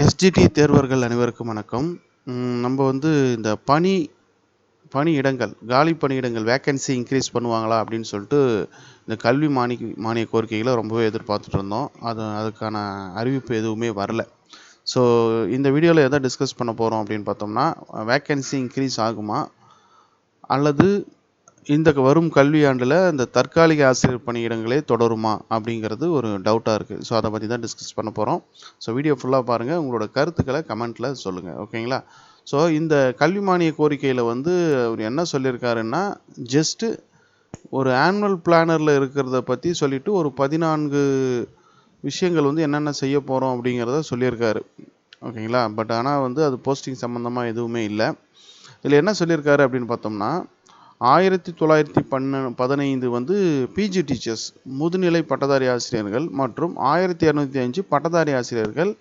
SGT தேர்வர்கள் அனைவருக்கும் வணக்கம். நம்ம வந்து இந்த பணி பணியிடங்கள் காலி பணியிடங்கள் வேக்கன்சி இன்க்ரீஸ் பண்ணுவாங்களா அப்படின்னு சொல்லிட்டு இந்த கல்வி மானி மானிய கோரிக்கைகளை ரொம்பவே எதிர்பார்த்துட்டு இருந்தோம். அது அதுக்கான அறிவிப்பு எதுவுமே வரல. ஸோ இந்த வீடியோவில் எதை டிஸ்கஸ் பண்ண போகிறோம் அப்படின்னு பார்த்தோம்னா வேக்கன்சி இன்க்ரீஸ் ஆகுமா? அல்லது இந்த வரும் கல்வியாண்டில் இந்த தற்காலிக ஆசிரியர் பணியிடங்களே தொடருமா அப்படிங்கிறது ஒரு டவுட்டாக இருக்குது ஸோ அதை பற்றி தான் டிஸ்கஸ் பண்ண போகிறோம் ஸோ வீடியோ ஃபுல்லாக பாருங்கள் உங்களோட கருத்துக்களை கமெண்ட்டில் சொல்லுங்கள் ஓகேங்களா ஸோ இந்த கல்வி மானிய கோரிக்கையில் வந்து அவர் என்ன சொல்லியிருக்காருன்னா ஜஸ்ட்டு ஒரு ஆனுவல் பிளானரில் இருக்கிறத பற்றி சொல்லிவிட்டு ஒரு பதினான்கு விஷயங்கள் வந்து என்னென்ன செய்ய போகிறோம் அப்படிங்கிறத சொல்லியிருக்காரு. ஓகேங்களா பட் ஆனால் வந்து அது போஸ்டிங் சம்மந்தமாக எதுவுமே இல்லை. இதில் என்ன சொல்லியிருக்காரு அப்படின்னு பார்த்தோம்னா ஆயிரத்தி தொள்ளாயிரத்தி பன்ன பதினைந்து வந்து பிஜி டீச்சர்ஸ் முதுநிலை பட்டதாரி ஆசிரியர்கள் மற்றும் ஆயிரத்தி இரநூத்தி அஞ்சு பட்டதாரி ஆசிரியர்கள்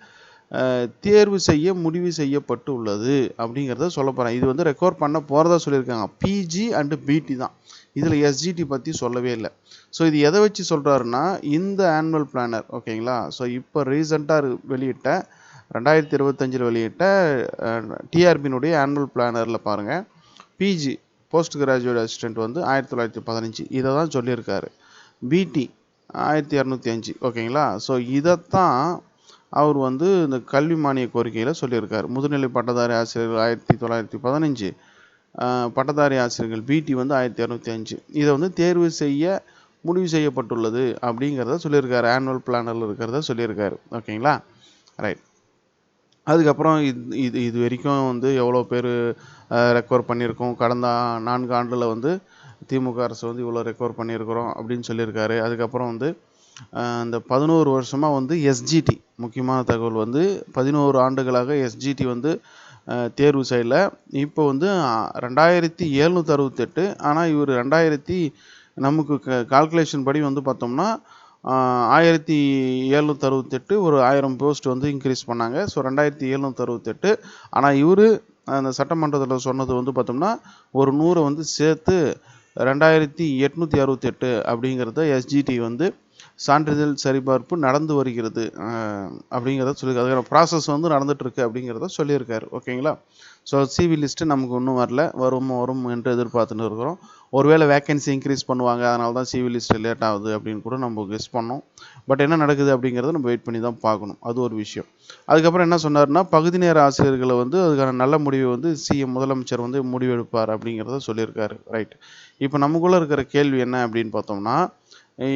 தேர்வு செய்ய முடிவு செய்யப்பட்டு உள்ளது அப்படிங்கிறத சொல்ல போகிறேன் இது வந்து ரெக்கார்ட் பண்ண போகிறதா சொல்லியிருக்காங்க. பிஜி அண்டு பிடி தான். இதில் எஸ்ஜிடி பற்றி சொல்லவே இல்லை. ஸோ இது எதை வச்சு சொல்கிறாருன்னா இந்த ஆனுவல் பிளானர் ஓகேங்களா? ஸோ இப்போ ரீசெண்டாக வெளியிட்ட ரெண்டாயிரத்தி இருபத்தஞ்சில் வெளியிட்ட டிஆர்பியினுடைய ஆனுவல் பிளானரில் பாருங்கள் பிஜி போஸ்ட் கிராஜுவேட் அசிஸ்டன்ட் வந்து ஆயிரத்தி தொள்ளாயிரத்தி பதினஞ்சு. இதை தான் சொல்லியிருக்காரு. பிடி ஆயிரத்தி இரநூத்தி அஞ்சு. ஓகேங்களா? ஸோ இதைத்தான் அவர் வந்து இந்த கல்வி மானிய கோரிக்கையில் சொல்லியிருக்காரு. முதுநிலை பட்டதாரி ஆசிரியர்கள் ஆயிரத்தி தொள்ளாயிரத்தி பதினஞ்சு. பட்டதாரி ஆசிரியர்கள் பிடி வந்து ஆயிரத்தி இரநூத்தி அஞ்சு. இதை வந்து தேர்வு செய்ய முடிவு செய்யப்பட்டுள்ளது அப்படிங்கிறத சொல்லியிருக்காரு. ஆனுவல் பிளானரில் இருக்கிறத சொல்லியிருக்காரு. ஓகேங்களா? ரைட் அதுக்கப்புறம் இது இது இது வரைக்கும் வந்து எவ்வளோ பேர் ரெக்கவர் பண்ணியிருக்கோம். கடந்த நான்கு ஆண்டில் வந்து திமுக அரசு வந்து இவ்வளோ ரெக்கவர் பண்ணியிருக்கிறோம் அப்படின்னு சொல்லியிருக்காரு. அதுக்கப்புறம் வந்து இந்த பதினோரு வருஷமாக வந்து எஸ்ஜிடி முக்கியமான தகவல் வந்து பதினோரு ஆண்டுகளாக எஸ்ஜிடி வந்து தேர்வு செய்யல. இப்போ வந்து ரெண்டாயிரத்தி ஏழ்நூற்றி அறுபத்தெட்டு ஆனால் இவர் ரெண்டாயிரத்தி நமக்கு க கால்குலேஷன் படி வந்து பார்த்தோம்னா ஆயிரத்தி எழுநூற்றி அறுபத்தெட்டு ஒரு ஆயிரம் போஸ்ட் வந்து இன்க்ரீஸ் பண்ணாங்க. ஸோ ரெண்டாயிரத்தி எழுநூற்றி அறுபத்தெட்டு. ஆனால் இவர் அந்த சட்டமன்றத்தில் சொன்னது வந்து பார்த்தோம்னா ஒரு நூறை வந்து சேர்த்து ரெண்டாயிரத்தி எட்நூற்றி அறுபத்தெட்டு அப்படிங்கிறத எஸ்ஜிடி வந்து சான்றிதழ் சரிபார்ப்பு நடந்து வருகிறது அப்படிங்கிறத சொல்லி அதுக்கான ப்ராசஸ் வந்து நடந்துகிட்ருக்கு அப்படிங்கிறத சொல்லியிருக்காரு. ஓகேங்களா? ஸோ சிவி லிஸ்ட்டு நமக்கு ஒன்றும் வரல. வரும் வரும் என்று எதிர்பார்த்துட்டு இருக்கிறோம். ஒருவேளை வேக்கன்சி இன்க்ரீஸ் பண்ணுவாங்க அதனால தான் சிவி லிஸ்ட் லேட் ஆகுது அப்படின்னு கூட நம்ம கெஸ் பண்ணோம். பட் என்ன நடக்குது அப்படிங்கிறத நம்ம வெயிட் பண்ணி தான் பார்க்கணும். அது ஒரு விஷயம். அதுக்கப்புறம் என்ன சொன்னார்னா பகுதி நேர ஆசிரியர்களை வந்து அதுக்கான நல்ல முடிவை வந்து சிஎம் முதலமைச்சர் வந்து முடிவெடுப்பார் அப்படிங்கிறத சொல்லியிருக்காரு. ரைட் இப்போ நமக்குள்ளே இருக்கிற கேள்வி என்ன அப்படின்னு பார்த்தோம்னா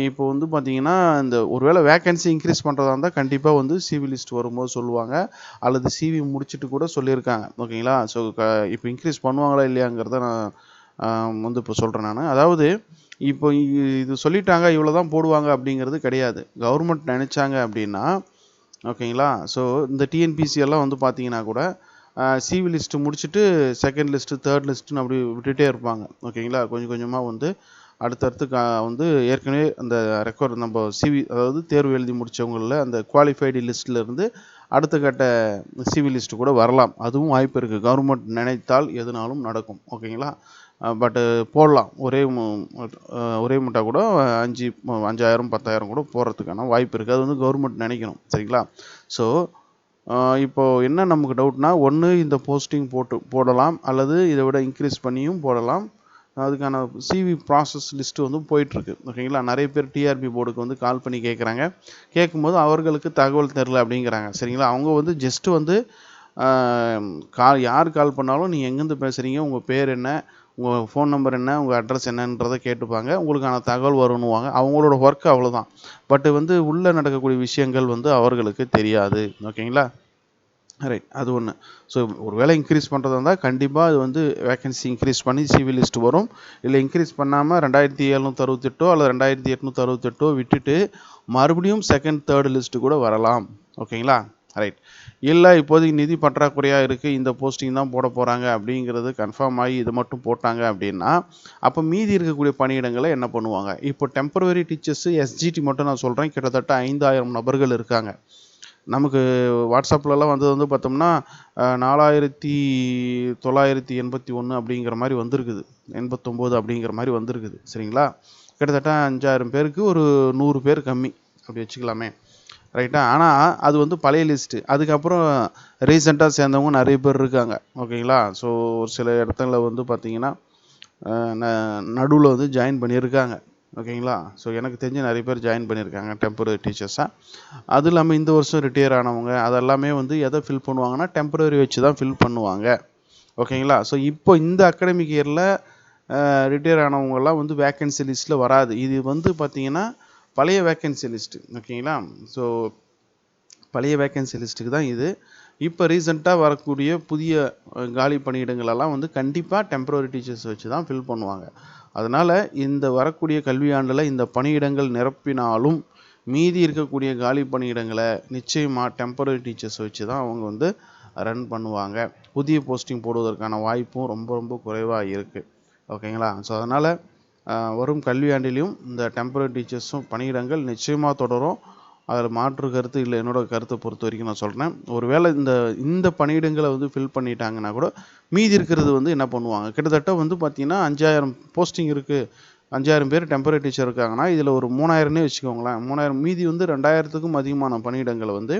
இப்போ வந்து பார்த்தீங்கன்னா இந்த ஒருவேளை வேக்கன்சி இன்க்ரீஸ் பண்ணுறதா இருந்தால் கண்டிப்பாக வந்து சிவி லிஸ்ட் வரும்போது சொல்லுவாங்க. அல்லது சிவி முடிச்சுட்டு கூட சொல்லியிருக்காங்க. ஓகேங்களா? ஸோ இப்போ இன்க்ரீஸ் பண்ணுவாங்களா இல்லையாங்கிறத நான் வந்து இப்போ சொல்கிறேன் நான். அதாவது இப்போ இது சொல்லிட்டாங்க இவ்வளோ தான் போடுவாங்க அப்படிங்கிறது கிடையாது. கவர்மெண்ட் நினச்சாங்க அப்படின்னா ஓகேங்களா? ஸோ இந்த டிஎன்பிசி எல்லாம் வந்து பார்த்தீங்கன்னா கூட சிவி லிஸ்ட்டு முடிச்சுட்டு செகண்ட் லிஸ்ட்டு தேர்ட் லிஸ்ட்டுன்னு அப்படி விட்டுகிட்டே இருப்பாங்க. ஓகேங்களா? கொஞ்சம் கொஞ்சமாக வந்து அடுத்தடுத்து கா வந்து ஏற்கனவே அந்த ரெக்கார்ட் நம்ம சிவி அதாவது தேர்வு எழுதி முடித்தவங்களில் அந்த குவாலிஃபைடு லிஸ்ட்டில் இருந்து அடுத்த கட்ட சிவி லிஸ்ட்டு கூட வரலாம். அதுவும் வாய்ப்பு இருக்குது கவர்மெண்ட் நினைத்தால் எதுனாலும் நடக்கும். ஓகேங்களா? பட்டு போடலாம். ஒரே ஒரே முட்டா கூட அஞ்சு அஞ்சாயிரம் பத்தாயிரம் கூட போடுறதுக்கான வாய்ப்பு இருக்குது அது வந்து கவர்மெண்ட் நினைக்கணும். சரிங்களா? ஸோ இப்போது என்ன நமக்கு டவுட்னா ஒன்று இந்த போஸ்டிங் போட்டு போடலாம். அல்லது இதை விட இன்க்ரீஸ் பண்ணியும் போடலாம். அதுக்கான சிவி ப்ராசஸ் லிஸ்ட்டு வந்து போயிட்டுருக்கு. ஓகேங்களா நிறைய பேர் டிஆர்பி போர்டுக்கு வந்து கால் பண்ணி கேட்குறாங்க கேட்கும்போது அவர்களுக்கு தகவல் தெரில அப்படிங்கிறாங்க. சரிங்களா? அவங்க வந்து ஜஸ்ட்டு வந்து கால் யார் கால் பண்ணாலும் நீங்கள் எங்கேருந்து பேசுகிறீங்க உங்கள் பேர் என்ன? உங்கள் ஃபோன் நம்பர் என்ன? உங்கள் அட்ரஸ் என்னன்றதை கேட்டுப்பாங்க. உங்களுக்கான தகவல் வரும்னுவாங்க. அவங்களோட ஒர்க் அவ்வளோதான் பட் வந்து உள்ளே நடக்கக்கூடிய விஷயங்கள் வந்து அவர்களுக்கு தெரியாது. ஓகேங்களா ரைட் அது ஒன்று ஸோ ஒரு வேளை இன்க்ரீஸ் பண்ணுறதா இருந்தால் கண்டிப்பாக அது வந்து வேகன்சி இன்க்ரீஸ் பண்ணி சிவில் லிஸ்ட் வரும். இல்லை இன்க்ரீஸ் பண்ணாமல் ரெண்டாயிரத்தி எழுநூற்றி அறுபத்தெட்டோ அல்லது ரெண்டாயிரத்தி எட்நூற்றி அறுபத்தெட்டோ விட்டுட்டு மறுபடியும் செகண்ட் தேர்டு லிஸ்ட்டு கூட வரலாம். ஓகேங்களா ரைட் இல்லை இப்போதைக்கு நிதி பற்றாக்குறையாக இருக்குது இந்த போஸ்டிங் தான் போட போகிறாங்க அப்படிங்கிறது கன்ஃபார்ம் ஆகி இது மட்டும் போட்டாங்க அப்படின்னா அப்போ மீதி இருக்கக்கூடிய பணியிடங்களை என்ன பண்ணுவாங்க? இப்போ டெம்பரவரி டீச்சர்ஸு எஸ்ஜிடி மட்டும் நான் சொல்கிறேன் கிட்டத்தட்ட ஐந்தாயிரம் நபர்கள் இருக்காங்க. நமக்கு வாட்ஸ்அப்லலாம் வந்தது வந்து பார்த்தோம்னா நாலாயிரத்தி தொள்ளாயிரத்தி எண்பத்தி ஒன்று அப்படிங்கிற மாதிரி வந்திருக்குது. எண்பத்தொம்போது அப்படிங்கிற மாதிரி வந்திருக்குது. சரிங்களா? கிட்டத்தட்ட அஞ்சாயிரம் பேருக்கு ஒரு நூறு பேர் கம்மி. அப்படி வச்சுக்கலாமே. ரைட்டா? ஆனால் அது வந்து பழைய லிஸ்ட்டு அதுக்கப்புறம் ரீசெண்டாக சேர்ந்தவங்க நிறைய பேர் இருக்காங்க. ஓகேங்களா? ஸோ ஒரு சில இடத்துல வந்து பார்த்தீங்கன்னா நடுவில் வந்து ஜாயின் பண்ணியிருக்காங்க. ஓகேங்களா? ஸோ எனக்கு தெரிஞ்சு நிறைய பேர் ஜாயின் பண்ணியிருக்காங்க டெம்பரரி டீச்சர்ஸாக அது இல்லாமல் இந்த வருஷம் ரிட்டையர் ஆனவங்க அதெல்லாமே வந்து எதை ஃபில் பண்ணுவாங்கன்னா டெம்பரரி வச்சு தான் ஃபில் பண்ணுவாங்க. ஓகேங்களா? ஸோ இப்போ இந்த அகாடமிக் இயரில் ரிட்டையர் ஆனவங்கெல்லாம் வந்து வேக்கன்சி லிஸ்ட்டில் வராது. இது வந்து பார்த்தீங்கன்னா பழைய வேக்கன்சி லிஸ்ட்டு ஓகேங்களா? ஸோ பழைய வேக்கன்சி லிஸ்ட்டுக்கு தான் இது. இப்போ ரீசெண்டாக வரக்கூடிய புதிய காலி பணியிடங்களெல்லாம் வந்து கண்டிப்பாக டெம்பரரி டீச்சர்ஸ் வச்சு தான் ஃபில் பண்ணுவாங்க. அதனால் இந்த வரக்கூடிய கல்வியாண்டில் இந்த பணியிடங்கள் நிரப்பினாலும் மீதி இருக்கக்கூடிய காலி பணியிடங்களை நிச்சயமாக டெம்பரரி டீச்சர்ஸ் வச்சு தான் அவங்க வந்து ரன் பண்ணுவாங்க. புதிய போஸ்டிங் போடுவதற்கான வாய்ப்பும் ரொம்ப ரொம்ப குறைவாக இருக்குது ஓகேங்களா ஸோ அதனால் வரும் கல்வியாண்டிலையும் இந்த டெம்பரரி டீச்சர்ஸும் பணியிடங்கள் நிச்சயமாக தொடரும். அதில் மாற்று கருத்து இல்லை. என்னோட கருத்தை பொறுத்த வரைக்கும் நான் சொல்கிறேன் ஒருவேளை இந்த இந்த பணியிடங்களை வந்து ஃபில் பண்ணிட்டாங்கன்னா கூட மீதி இருக்கிறது வந்து என்ன பண்ணுவாங்க? கிட்டத்தட்ட வந்து பார்த்தீங்கன்னா அஞ்சாயிரம் போஸ்டிங் இருக்குது அஞ்சாயிரம் பேர் டெம்பரரி டீச்சர் இருக்காங்கன்னா இதில் ஒரு மூணாயிரம்னே வச்சுக்கோங்களேன். மூணாயிரம் மீதி வந்து ரெண்டாயிரத்துக்கும் அதிகமான பணியிடங்களை வந்து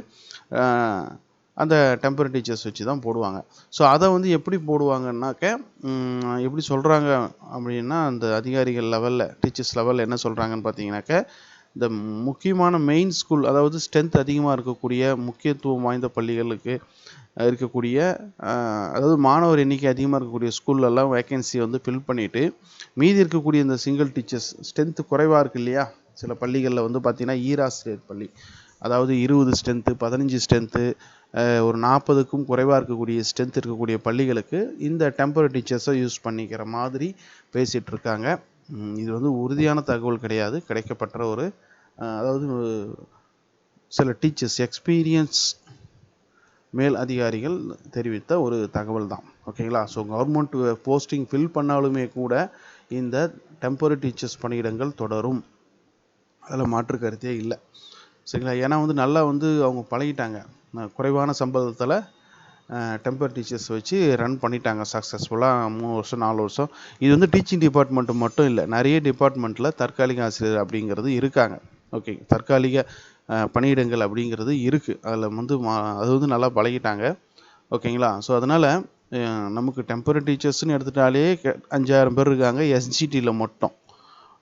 அந்த டெம்பரரி டீச்சர்ஸ் வச்சு தான் போடுவாங்க. ஸோ அதை வந்து எப்படி போடுவாங்கன்னாக்க எப்படி சொல்கிறாங்க அப்படின்னா அந்த அதிகாரிகள் லெவலில் டீச்சர்ஸ் லெவலில் என்ன சொல்கிறாங்கன்னு பார்த்தீங்கன்னாக்க இந்த முக்கியமான மெயின் ஸ்கூல் அதாவது ஸ்ட்ரென்த் அதிகமாக இருக்கக்கூடிய முக்கியத்துவம் வாய்ந்த பள்ளிகளுக்கு இருக்கக்கூடிய அதாவது மாணவர் எண்ணிக்கை அதிகமாக இருக்கக்கூடிய ஸ்கூல்லலாம் வேக்கன்சி வந்து ஃபில் பண்ணிவிட்டு மீதி இருக்கக்கூடிய இந்த சிங்கிள் டீச்சர்ஸ் ஸ்ட்ரென்த்து குறைவாக இருக்குது இல்லையா? சில பள்ளிகளில் வந்து பார்த்திங்கன்னா ஈராசிரியர் பள்ளி. அதாவது இருபது ஸ்ட்ரென்த்து பதினஞ்சு ஸ்ட்ரென்த்து ஒரு நாற்பதுக்கும் குறைவாக இருக்கக்கூடிய ஸ்ட்ரென்த் இருக்கக்கூடிய பள்ளிகளுக்கு இந்த டெம்பரரி டீச்சர்ஸை யூஸ் பண்ணிக்கிற மாதிரி பேசிகிட்ருக்காங்க இது வந்து உறுதியான தகவல் கிடையாது. கிடைக்கப்பட்ட ஒரு அதாவது சில டீச்சர்ஸ் எக்ஸ்பீரியன்ஸ் மேல் அதிகாரிகள் தெரிவித்த ஒரு தகவல் தான். ஓகேங்களா ஸோ கவர்மெண்ட் போஸ்டிங் ஃபில் பண்ணாலுமே கூட இந்த டெம்பரரி டீச்சர்ஸ் பணியிடங்கள் தொடரும். அதில் மாற்று கருத்தே இல்லை. சரிங்களா? ஏன்னா வந்து நல்லா வந்து அவங்க பழகிட்டாங்க. குறைவான சம்பளத்தில் டெம்பர் டீச்சர்ஸ் வச்சு ரன் பண்ணிட்டாங்க சக்ஸஸ்ஃபுல்லாக மூணு வருஷம் நாலு வருஷம். இது வந்து டீச்சிங் டிபார்ட்மெண்ட்டு மட்டும் இல்லை நிறைய டிபார்ட்மெண்ட்டில் தற்காலிக ஆசிரியர் அப்படிங்கிறது இருக்காங்க. ஓகே தற்காலிக பணியிடங்கள் அப்படிங்கிறது இருக்குது அதில் வந்து மா- அது வந்து நல்லா பழகிட்டாங்க. ஓகேங்களா? ஸோ அதனால் நமக்கு டெம்பரரி டீச்சர்ஸ்னு எடுத்துட்டாலே அஞ்சாயிரம் பேர் இருக்காங்க எஸ்ஜிடியில் மட்டும்.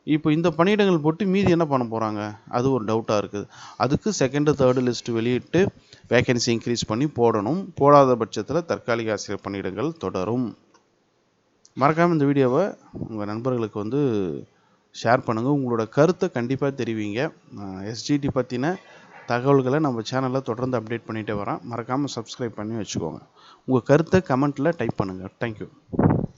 இப்போ இந்த பணியிடங்கள் போட்டு மீதி என்ன பண்ண போகிறாங்க அது ஒரு டவுட்டாக இருக்குது. அதுக்கு செகண்டு தேர்டு லிஸ்ட் வெளியிட்டு வேகன்சி இன்க்ரீஸ் பண்ணி போடணும். போடாத பட்சத்தில் தற்காலிக ஆசிரியர் பணியிடங்கள் தொடரும். மறக்காமல் இந்த வீடியோவை உங்கள் நண்பர்களுக்கு வந்து ஷேர் பண்ணுங்கள் உங்களோட கருத்தை கண்டிப்பாக தெரிவிங்க. எஸ்ஜிடி பற்றின தகவல்களை நம்ம சேனலில் தொடர்ந்து அப்டேட் பண்ணிகிட்டே வரேன் மறக்காமல் சப்ஸ்கிரைப் பண்ணி வச்சுக்கோங்க. உங்கள் கருத்தை கமெண்ட்டில் டைப் பண்ணுங்கள் தேங்க்யூ